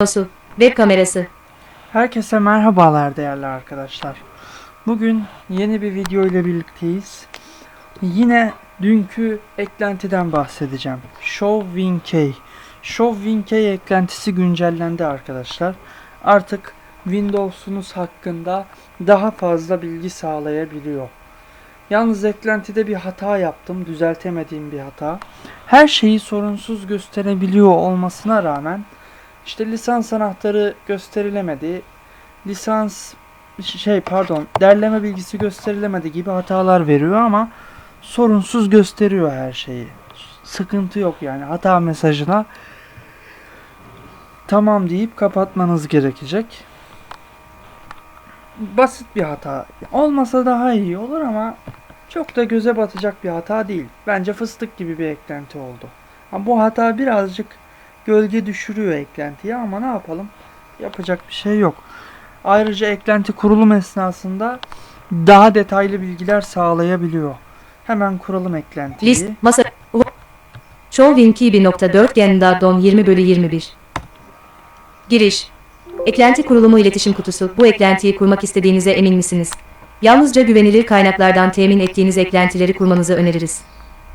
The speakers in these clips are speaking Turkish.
Nosu. Web kamerası. Herkese merhabalar değerli arkadaşlar. Bugün yeni bir video ile birlikteyiz. Yine dünkü eklentiden bahsedeceğim. Show WinK. Show WinK eklentisi güncellendi arkadaşlar. Artık Windows'unuz hakkında daha fazla bilgi sağlayabiliyor. Yalnız eklentide bir hata yaptım. Düzeltemediğim bir hata. Her şeyi sorunsuz gösterebiliyor olmasına rağmen işte lisans anahtarı gösterilemedi. Lisans şey pardon derleme bilgisi gösterilemedi gibi hatalar veriyor ama sorunsuz gösteriyor her şeyi. Sıkıntı yok yani hata mesajına tamam deyip kapatmanız gerekecek. Basit bir hata. Olmasa daha iyi olur ama çok da göze batacak bir hata değil. Bence fıstık gibi bir eklenti oldu. Ama bu hata birazcık gölge düşürüyor eklentiye ama ne yapalım? Yapacak bir şey yok. Ayrıca eklenti kurulum esnasında daha detaylı bilgiler sağlayabiliyor. Hemen kuralım eklentiyi. List. Masa. Show Win 2.4 Gendardon 20 bölü 21. Giriş. Eklenti kurulumu iletişim kutusu. Bu eklentiyi kurmak istediğinize emin misiniz? Yalnızca güvenilir kaynaklardan temin ettiğiniz eklentileri kurmanızı öneririz.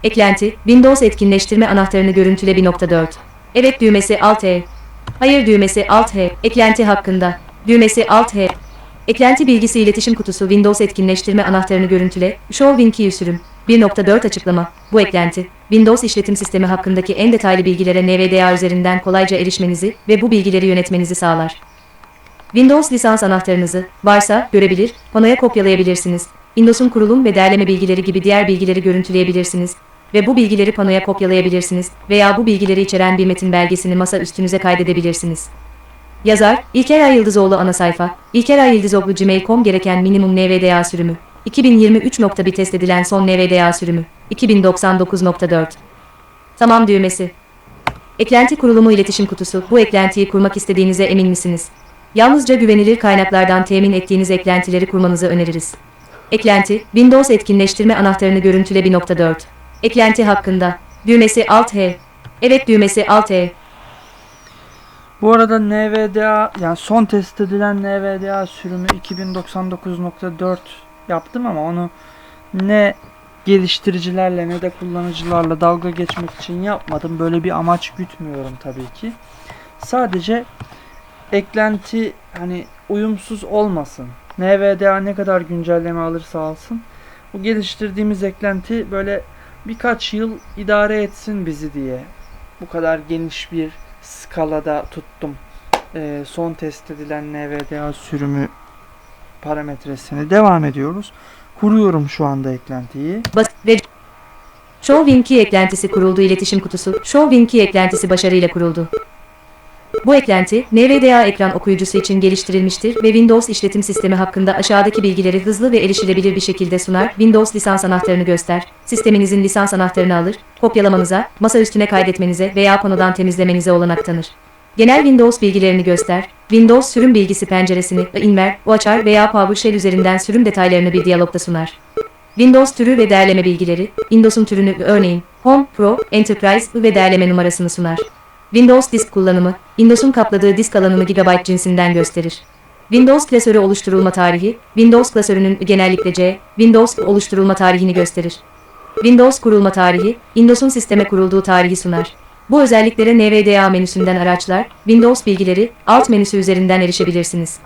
Eklenti, Windows etkinleştirme anahtarını görüntüle 1.4. Evet düğmesi Alt E. Hayır düğmesi Alt H. Eklenti hakkında. Düğmesi Alt H. Eklenti bilgisi iletişim kutusu Windows etkinleştirme anahtarını görüntüle. Show Win sürüm. 1.4 açıklama. Bu eklenti, Windows işletim sistemi hakkındaki en detaylı bilgilere NVDA üzerinden kolayca erişmenizi ve bu bilgileri yönetmenizi sağlar. Windows lisans anahtarınızı, varsa, görebilir, panoya kopyalayabilirsiniz. Windows'un kurulum ve derleme bilgileri gibi diğer bilgileri görüntüleyebilirsiniz ve bu bilgileri panoya kopyalayabilirsiniz veya bu bilgileri içeren bir metin belgesini masa üstünüze kaydedebilirsiniz. Yazar, İlker Ay Yıldızoğlu ana sayfa, İlker Ay Yıldızoğlu gmail.com gereken minimum NVDA sürümü, 2023. bir test edilen son NVDA sürümü, 2099.4. Tamam düğmesi. Eklenti kurulumu iletişim kutusu, bu eklentiyi kurmak istediğinize emin misiniz? Yalnızca güvenilir kaynaklardan temin ettiğiniz eklentileri kurmanızı öneririz. Eklenti, Windows etkinleştirme anahtarını görüntüle 1.4. Eklenti hakkında. Düğmesi Alt H. Evet düğmesi Alt H. Bu arada NVDA yani son test edilen NVDA sürümü 2099.4 yaptım ama onu ne geliştiricilerle ne de kullanıcılarla dalga geçmek için yapmadım. Böyle bir amaç gütmüyorum tabii ki. Sadece eklenti hani uyumsuz olmasın. NVDA ne kadar güncelleme alırsa alsın. Bu geliştirdiğimiz eklenti böyle birkaç yıl idare etsin bizi diye. Bu kadar geniş bir skalada tuttum. Ee, son test edilen NVDA sürümü parametresini devam ediyoruz. Kuruyorum şu anda eklentiyi. Bas ve Show Win eklentisi kuruldu iletişim kutusu. Show Win eklentisi başarıyla kuruldu. Bu eklenti, NVDA ekran okuyucusu için geliştirilmiştir ve Windows işletim sistemi hakkında aşağıdaki bilgileri hızlı ve erişilebilir bir şekilde sunar. Windows lisans anahtarını göster. Sisteminizin lisans anahtarını alır, kopyalamanıza, masa üstüne kaydetmenize veya panodan temizlemenize olanak tanır. Genel Windows bilgilerini göster. Windows sürüm bilgisi penceresini inver, o açar veya PowerShell üzerinden sürüm detaylarını bir diyalogda sunar. Windows türü ve derleme bilgileri, Windows'un türünü örneğin Home, Pro, Enterprise ve derleme numarasını sunar. Windows disk kullanımı, Windows'un kapladığı disk alanını GB cinsinden gösterir. Windows klasörü oluşturulma tarihi, Windows klasörünün genellikle C, Windows oluşturulma tarihini gösterir. Windows kurulma tarihi, Windows'un sisteme kurulduğu tarihi sunar. Bu özelliklere NVDA menüsünden araçlar, Windows bilgileri, alt menüsü üzerinden erişebilirsiniz.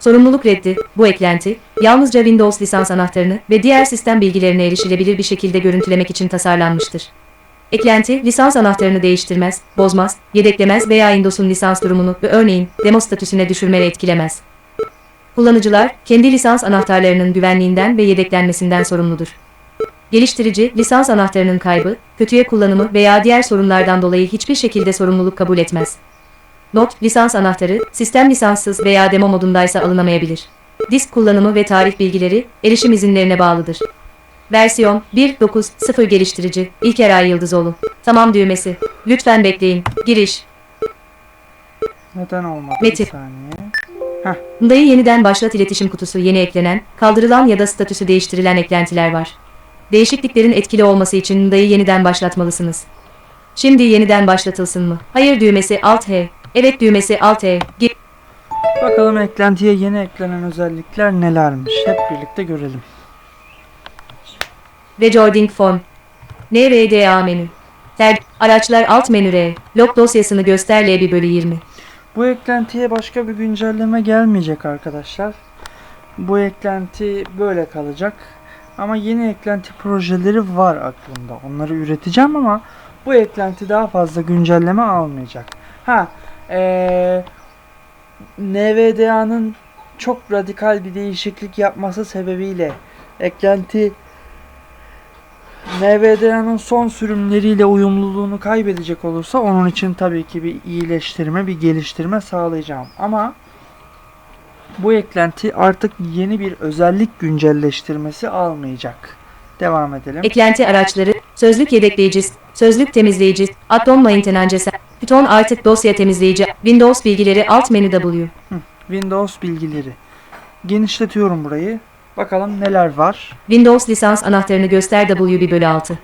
Sorumluluk reddi, bu eklenti, yalnızca Windows lisans anahtarını ve diğer sistem bilgilerine erişilebilir bir şekilde görüntülemek için tasarlanmıştır. Eklenti, lisans anahtarını değiştirmez, bozmaz, yedeklemez veya Windows'un lisans durumunu ve örneğin demo statüsüne düşürmeye etkilemez. Kullanıcılar, kendi lisans anahtarlarının güvenliğinden ve yedeklenmesinden sorumludur. Geliştirici, lisans anahtarının kaybı, kötüye kullanımı veya diğer sorunlardan dolayı hiçbir şekilde sorumluluk kabul etmez. Not, lisans anahtarı, sistem lisanssız veya demo modundaysa alınamayabilir. Disk kullanımı ve tarih bilgileri, erişim izinlerine bağlıdır. Versiyon 1.9.0 geliştirici İlker Ay Yıldızoğlu. Tamam düğmesi. Lütfen bekleyin. Giriş. Neden olmadı? Metin. Bir saniye. Dayı yeniden başlat iletişim kutusu yeni eklenen, kaldırılan ya da statüsü değiştirilen eklentiler var. Değişikliklerin etkili olması için dayı yeniden başlatmalısınız. Şimdi yeniden başlatılsın mı? Hayır düğmesi Alt H. Evet düğmesi Alt E. Gir. Bakalım eklentiye yeni eklenen özellikler nelermiş. Hep birlikte görelim. Recording form. NVDA menü. Ter, araçlar alt menü R. Log dosyasını göster L1 bölü 20. Bu eklentiye başka bir güncelleme gelmeyecek arkadaşlar. Bu eklenti böyle kalacak. Ama yeni eklenti projeleri var aklımda. Onları üreteceğim ama bu eklenti daha fazla güncelleme almayacak. Ha, eee NVDA'nın çok radikal bir değişiklik yapması sebebiyle eklenti NVDA'nın son sürümleriyle uyumluluğunu kaybedecek olursa onun için tabii ki bir iyileştirme, bir geliştirme sağlayacağım. Ama bu eklenti artık yeni bir özellik güncelleştirmesi almayacak. Devam edelim. Eklenti araçları, sözlük yedekleyici, sözlük temizleyici, atom maintenance, Python artık dosya temizleyici, Windows bilgileri alt menü W. Windows bilgileri. Genişletiyorum burayı. Bakalım neler var. Windows lisans anahtarını göster W1 bölü 6.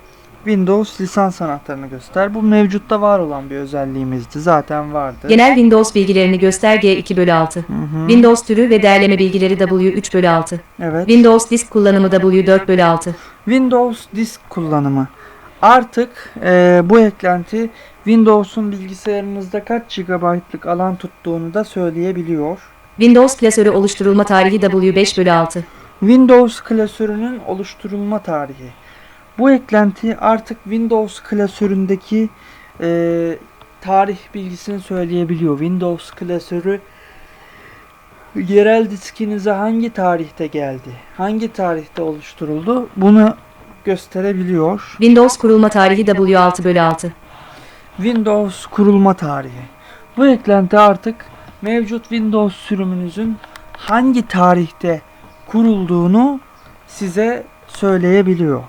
Windows lisans anahtarını göster. Bu mevcutta var olan bir özelliğimizdi. Zaten vardı. Genel Windows bilgilerini göster G2 bölü 6. Hı hı. Windows türü ve derleme bilgileri W3 bölü 6. Evet. Windows disk kullanımı W4 bölü 6. Windows disk kullanımı. Artık eee, bu eklenti Windows'un bilgisayarınızda kaç GB'lık alan tuttuğunu da söyleyebiliyor. Windows klasörü oluşturulma tarihi W5 bölü 6. Windows klasörünün oluşturulma tarihi. Bu eklenti artık Windows klasöründeki eee, tarih bilgisini söyleyebiliyor. Windows klasörü yerel diskinize hangi tarihte geldi, hangi tarihte oluşturuldu bunu gösterebiliyor. Windows kurulma tarihi W6 bölü 6. Windows kurulma tarihi. Bu eklenti artık mevcut Windows sürümünüzün hangi tarihte kurulduğunu size söyleyebiliyor.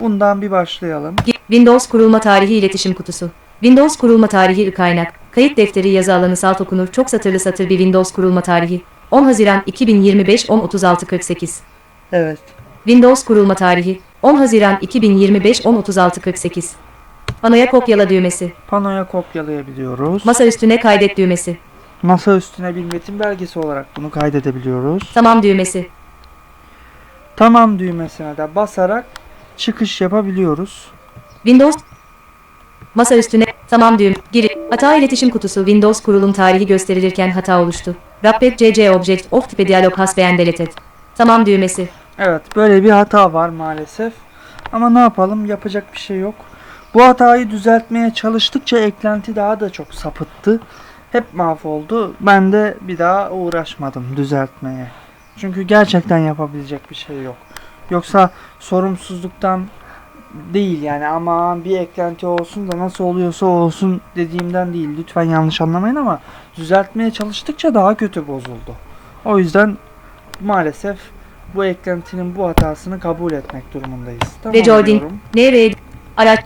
Bundan bir başlayalım. Windows kurulma tarihi iletişim kutusu. Windows kurulma tarihi kaynak. Kayıt defteri yazı alanı salt okunur. Çok satırlı satır bir Windows kurulma tarihi. 10 Haziran 2025 10.36 48. Evet. Windows kurulma tarihi 10 Haziran 2025 10.36 48. Panoya kopyala düğmesi. Panoya kopyalayabiliyoruz. Masa üstüne kaydet düğmesi. Masa üstüne bir metin belgesi olarak bunu kaydedebiliyoruz. Tamam düğmesi. Tamam düğmesine de basarak çıkış yapabiliyoruz. Windows Masa üstüne tamam düğüm. Gir. Hata iletişim kutusu Windows kurulum tarihi gösterilirken hata oluştu. Rappet CC Object of tipe dialog has beğen deleted. Tamam düğmesi. Evet böyle bir hata var maalesef. Ama ne yapalım yapacak bir şey yok. Bu hatayı düzeltmeye çalıştıkça eklenti daha da çok sapıttı. Hep mahvoldu. Ben de bir daha uğraşmadım düzeltmeye. Çünkü gerçekten yapabilecek bir şey yok. Yoksa sorumsuzluktan değil yani aman bir eklenti olsun da nasıl oluyorsa olsun dediğimden değil. Lütfen yanlış anlamayın ama düzeltmeye çalıştıkça daha kötü bozuldu. O yüzden maalesef bu eklentinin bu hatasını kabul etmek durumundayız. Tamam Recording. diyorum. NV araç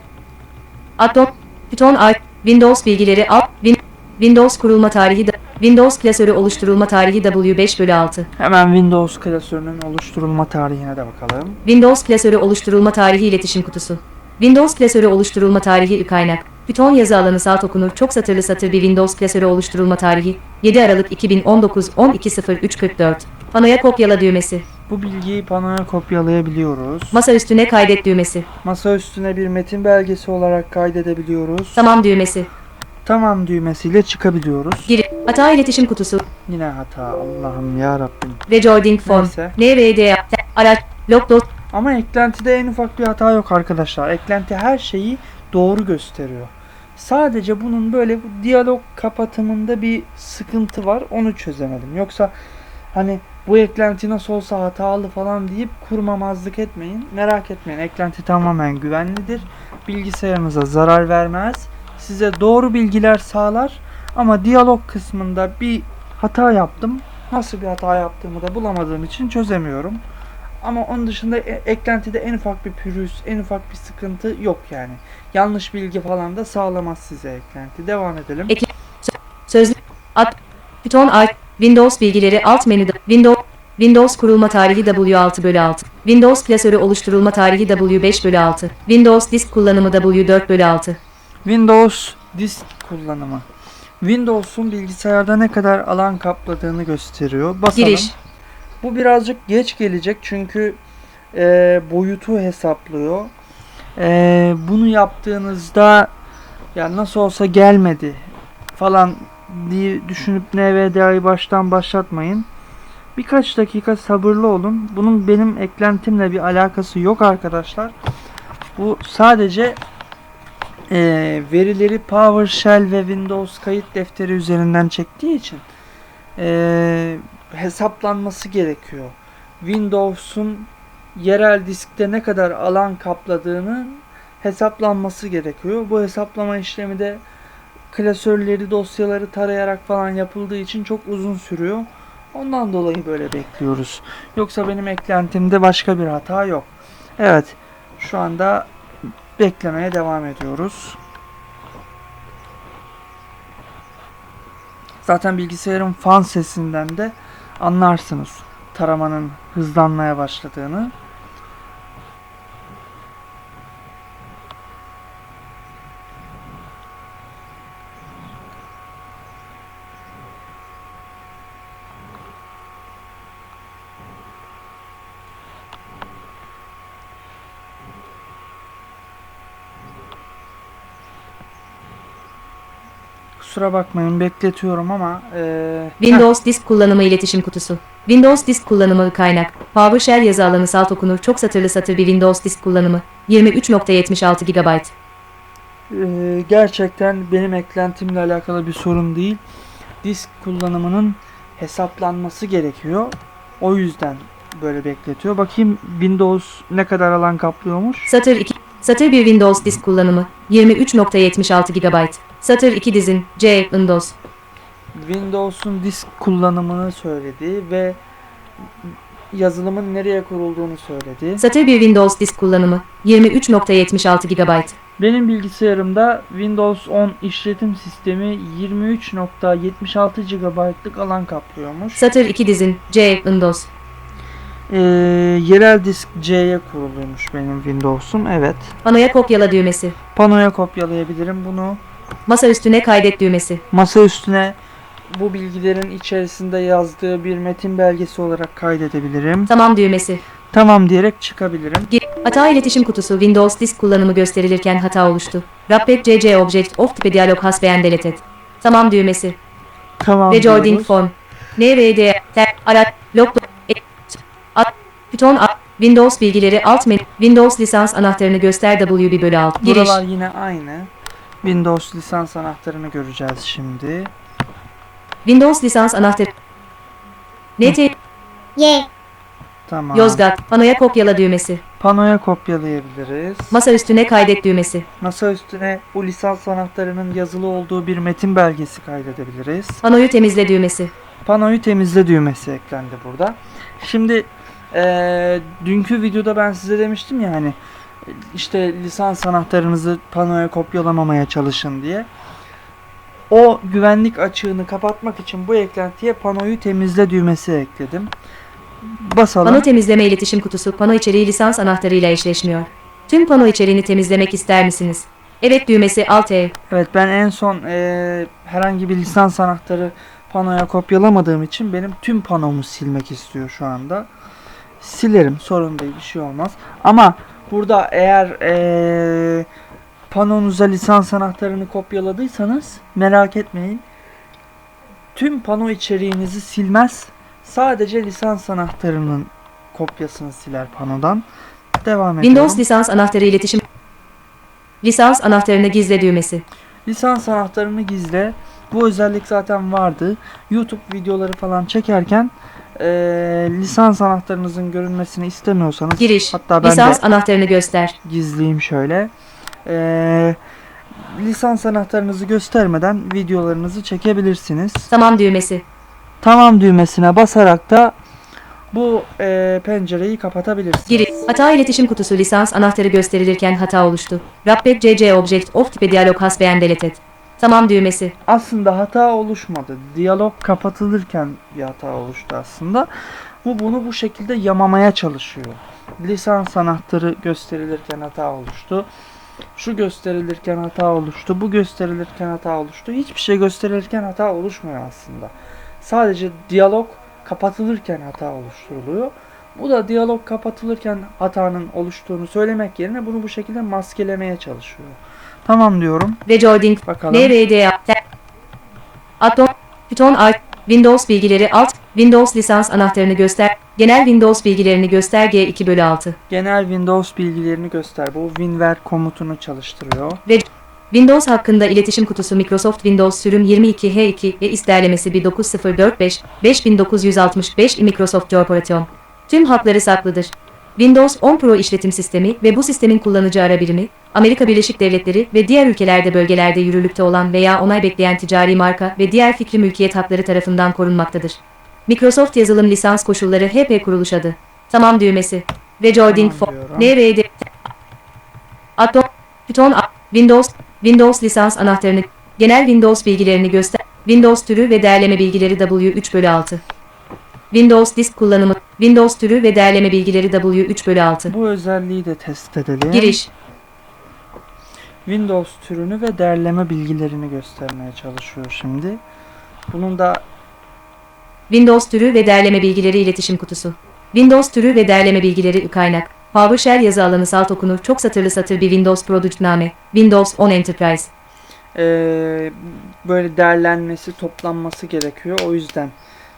Atom Python Windows bilgileri alt Win, Windows kurulma tarihi de Windows klasörü oluşturulma tarihi W5 bölü 6. Hemen Windows klasörünün oluşturulma tarihine de bakalım. Windows klasörü oluşturulma tarihi iletişim kutusu. Windows klasörü oluşturulma tarihi kaynak. Python yazı alanı salt okunur. Çok satırlı satır bir Windows klasörü oluşturulma tarihi. 7 Aralık 2019 12.03.44. Panoya kopyala düğmesi. Bu bilgiyi panoya kopyalayabiliyoruz. Masa üstüne kaydet düğmesi. Masa üstüne bir metin belgesi olarak kaydedebiliyoruz. Tamam düğmesi. Tamam düğmesiyle çıkabiliyoruz. Gir. Hata iletişim kutusu. Yine hata Allah'ım ya Rabbim. Recording form. Neyse. NVDA. Araç. Log dos. Ama eklentide en ufak bir hata yok arkadaşlar. Eklenti her şeyi doğru gösteriyor. Sadece bunun böyle diyalog kapatımında bir sıkıntı var. Onu çözemedim. Yoksa hani bu eklenti nasıl olsa hatalı falan deyip kurmamazlık etmeyin. Merak etmeyin. Eklenti tamamen güvenlidir. Bilgisayarınıza zarar vermez. Size doğru bilgiler sağlar. Ama diyalog kısmında bir hata yaptım. Nasıl bir hata yaptığımı da bulamadığım için çözemiyorum. Ama onun dışında e- eklentide en ufak bir pürüz, en ufak bir sıkıntı yok yani. Yanlış bilgi falan da sağlamaz size eklenti. Devam edelim. Ek- Sözlük. At. Python Art. Windows bilgileri alt menüde. Windows. Windows kurulma tarihi W6 bölü 6. Windows klasörü oluşturulma tarihi W5 bölü 6. Windows disk kullanımı W4 bölü 6. Windows disk kullanımı. Windows'un bilgisayarda ne kadar alan kapladığını gösteriyor. Basalım. Giriş. Bu birazcık geç gelecek çünkü e, boyutu hesaplıyor. E, bunu yaptığınızda ya nasıl olsa gelmedi falan diye düşünüp NVDA'yı baştan başlatmayın. Birkaç dakika sabırlı olun. Bunun benim eklentimle bir alakası yok arkadaşlar. Bu sadece e, verileri PowerShell ve Windows kayıt defteri üzerinden çektiği için e, hesaplanması gerekiyor. Windows'un yerel diskte ne kadar alan kapladığını hesaplanması gerekiyor. Bu hesaplama işlemi de klasörleri, dosyaları tarayarak falan yapıldığı için çok uzun sürüyor. Ondan dolayı böyle bekliyoruz. Yoksa benim eklentimde başka bir hata yok. Evet, şu anda beklemeye devam ediyoruz. Zaten bilgisayarın fan sesinden de anlarsınız taramanın hızlanmaya başladığını. Kusura bakmayın bekletiyorum ama eee Windows disk kullanımı iletişim kutusu. Windows disk kullanımı kaynak. PowerShell yazı alanı salt okunur çok satırlı satır bir Windows disk kullanımı. 23.76 GB. Ee, gerçekten benim eklentimle alakalı bir sorun değil. Disk kullanımının hesaplanması gerekiyor. O yüzden böyle bekletiyor. Bakayım Windows ne kadar alan kaplıyormuş. Satır 2. Satır 1 Windows disk kullanımı. 23.76 GB. Satır 2 dizin. C. Windows. Windows'un disk kullanımını söyledi ve yazılımın nereye kurulduğunu söyledi. Satır 1 Windows disk kullanımı. 23.76 GB. Benim bilgisayarımda Windows 10 işletim sistemi 23.76 GB'lık alan kaplıyormuş. Satır 2 dizin. C. Windows. Ee, yerel disk C'ye kuruluymuş benim Windows'um. Evet. Panoya kopyala düğmesi. Panoya kopyalayabilirim bunu. Masa üstüne kaydet düğmesi. Masa üstüne bu bilgilerin içerisinde yazdığı bir metin belgesi olarak kaydedebilirim. Tamam düğmesi. Tamam diyerek çıkabilirim. Hata iletişim kutusu Windows disk kullanımı gösterilirken hata oluştu. Wrapped CC Object of tipi diyalog has beğen deleted. Tamam düğmesi. Tamam Recording form. NVD, araç, log, e, at, Python, at, Windows bilgileri alt menü, Windows lisans anahtarını göster WB bölü alt. Giriş. Buralar yine aynı. Windows lisans anahtarını göreceğiz şimdi. Windows lisans anahtarı. NT, Y, Tamam. Yozgat, panoya kopyala düğmesi. Panoya kopyalayabiliriz. Masa üstüne kaydet düğmesi. Masa üstüne bu lisans anahtarının yazılı olduğu bir metin belgesi kaydedebiliriz. Panoyu temizle düğmesi. Panoyu temizle düğmesi eklendi burada. Şimdi eee, dünkü videoda ben size demiştim ya hani işte lisans anahtarınızı panoya kopyalamamaya çalışın diye. O güvenlik açığını kapatmak için bu eklentiye panoyu temizle düğmesi ekledim. Basalım. Pano temizleme iletişim kutusu pano içeriği lisans anahtarıyla eşleşmiyor. Tüm pano içeriğini temizlemek ister misiniz? Evet düğmesi Alt E. Evet ben en son eee, herhangi bir lisans anahtarı panoya kopyalamadığım için benim tüm panomu silmek istiyor şu anda. Silerim sorun değil bir şey olmaz. Ama burada eğer eee panonuza lisans anahtarını kopyaladıysanız merak etmeyin. Tüm pano içeriğinizi silmez. Sadece lisans anahtarının kopyasını siler panodan. Devam ediyorum. Windows lisans anahtarı iletişim. Lisans anahtarını gizle düğmesi. Lisans anahtarını gizle. Bu özellik zaten vardı. YouTube videoları falan çekerken eee, lisans anahtarınızın görünmesini istemiyorsanız Giriş. hatta ben Lisans de anahtarını göster. gizleyeyim şöyle. Eee, lisans anahtarınızı göstermeden videolarınızı çekebilirsiniz. Tamam düğmesi. Tamam düğmesine basarak da bu eee, pencereyi kapatabilirsiniz. Giriş. Hata iletişim kutusu lisans anahtarı gösterilirken hata oluştu. Wrapped CC Object of tipi diyalog has beğen deleted. Tamam düğmesi. aslında hata oluşmadı. Diyalog kapatılırken bir hata oluştu aslında. Bu bunu bu şekilde yamamaya çalışıyor. Lisans anahtarı gösterilirken hata oluştu. Şu gösterilirken hata oluştu, bu gösterilirken hata oluştu. Hiçbir şey gösterilirken hata oluşmuyor aslında. Sadece diyalog kapatılırken hata oluşturuluyor. Bu da diyalog kapatılırken hatanın oluştuğunu söylemek yerine bunu bu şekilde maskelemeye çalışıyor. Tamam diyorum. Recording. Bakalım. Atom. Python Art. Windows bilgileri alt. Windows lisans anahtarını göster. Genel Windows bilgilerini göster G2 bölü 6. Genel Windows bilgilerini göster. Bu WinVer komutunu çalıştırıyor. Windows hakkında iletişim kutusu Microsoft Windows sürüm 22H2 ve isterlemesi 19045 5965 Microsoft Corporation. Tüm hakları saklıdır. Windows 10 Pro işletim sistemi ve bu sistemin kullanıcı ara birimi, Amerika Birleşik Devletleri ve diğer ülkelerde bölgelerde yürürlükte olan veya onay bekleyen ticari marka ve diğer fikri mülkiyet hakları tarafından korunmaktadır. Microsoft yazılım lisans koşulları HP kuruluş adı. Tamam düğmesi. Recording Tamam for. diyorum. NVD. Atom. Python. Windows. Windows lisans anahtarını. Genel Windows bilgilerini göster. Windows türü ve derleme bilgileri W3 bölü 6. Windows disk kullanımı. Windows türü ve derleme bilgileri W3 bölü 6. Bu özelliği de test edelim. Giriş. Windows türünü ve derleme bilgilerini göstermeye çalışıyor şimdi. Bunun da Windows türü ve derleme bilgileri iletişim kutusu. Windows türü ve derleme bilgileri kaynak. PowerShell yazı alanı salt okunur. Çok satırlı satır bir Windows Productname. Windows 10 Enterprise. eee, böyle derlenmesi, toplanması gerekiyor. O yüzden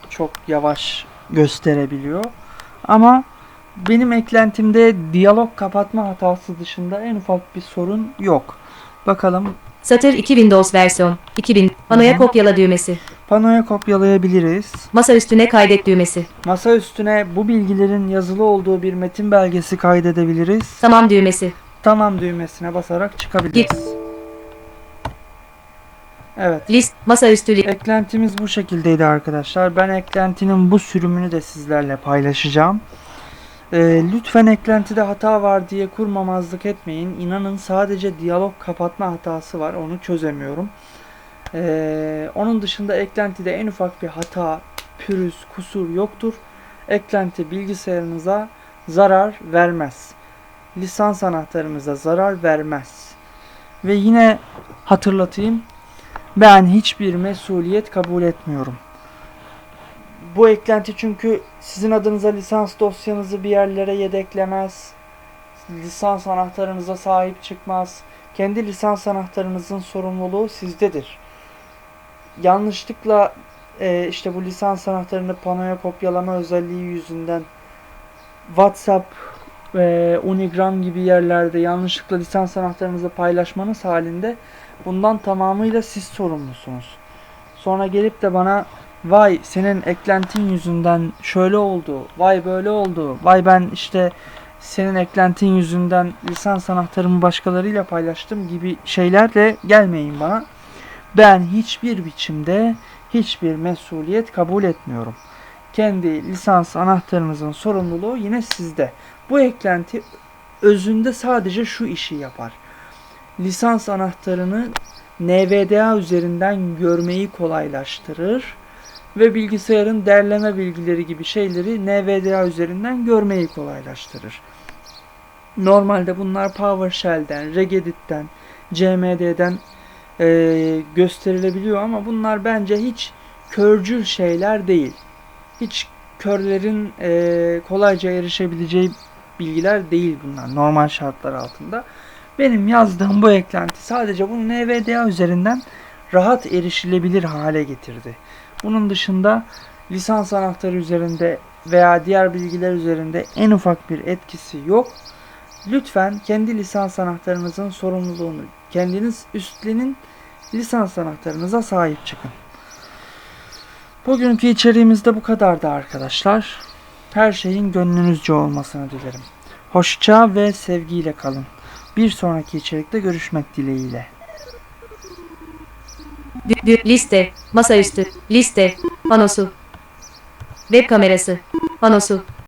çok yavaş gösterebiliyor. Ama benim eklentimde diyalog kapatma hatası dışında en ufak bir sorun yok. Bakalım Satır 2 Windows versiyon. 2000. Panoya kopyala düğmesi. panoya kopyalayabiliriz. Masa üstüne kaydet düğmesi. Masa üstüne bu bilgilerin yazılı olduğu bir metin belgesi kaydedebiliriz. Tamam düğmesi. Tamam düğmesine basarak çıkabiliriz. Evet. List. Masaüstü Eklentimiz bu şekildeydi arkadaşlar. Ben eklentinin bu sürümünü de sizlerle paylaşacağım. Ee, lütfen eklentide hata var diye kurmamazlık etmeyin. İnanın sadece diyalog kapatma hatası var. Onu çözemiyorum. Ee, onun dışında eklentide en ufak bir hata, pürüz, kusur yoktur. Eklenti bilgisayarınıza zarar vermez. Lisans anahtarınıza zarar vermez. Ve yine hatırlatayım. Ben hiçbir mesuliyet kabul etmiyorum. Bu eklenti çünkü sizin adınıza lisans dosyanızı bir yerlere yedeklemez. Lisans anahtarınıza sahip çıkmaz. Kendi lisans anahtarınızın sorumluluğu sizdedir. Yanlışlıkla e, işte bu lisans anahtarını panoya kopyalama özelliği yüzünden WhatsApp ve Unigram gibi yerlerde yanlışlıkla lisans anahtarınızı paylaşmanız halinde Bundan tamamıyla siz sorumlusunuz. Sonra gelip de bana vay senin eklentin yüzünden şöyle oldu, vay böyle oldu, vay ben işte senin eklentin yüzünden lisans anahtarımı başkalarıyla paylaştım gibi şeylerle gelmeyin bana. Ben hiçbir biçimde hiçbir mesuliyet kabul etmiyorum. Kendi lisans anahtarınızın sorumluluğu yine sizde. Bu eklenti özünde sadece şu işi yapar lisans anahtarını NVDA üzerinden görmeyi kolaylaştırır ve bilgisayarın derleme bilgileri gibi şeyleri NVDA üzerinden görmeyi kolaylaştırır. Normalde bunlar PowerShell'den, Regedit'ten, CMD'den eee, gösterilebiliyor ama bunlar bence hiç körcül şeyler değil. Hiç körlerin eee, kolayca erişebileceği bilgiler değil bunlar normal şartlar altında. Benim yazdığım bu eklenti sadece bunu NVDA üzerinden rahat erişilebilir hale getirdi. Bunun dışında lisans anahtarı üzerinde veya diğer bilgiler üzerinde en ufak bir etkisi yok. Lütfen kendi lisans anahtarınızın sorumluluğunu kendiniz üstlenin. Lisans anahtarınıza sahip çıkın. Bugünkü içeriğimiz de bu kadardı arkadaşlar. Her şeyin gönlünüzce olmasını dilerim. Hoşça ve sevgiyle kalın. Bir sonraki içerikte görüşmek dileğiyle. Liste. Masaüstü. Liste. Panosu. Web kamerası. Panosu.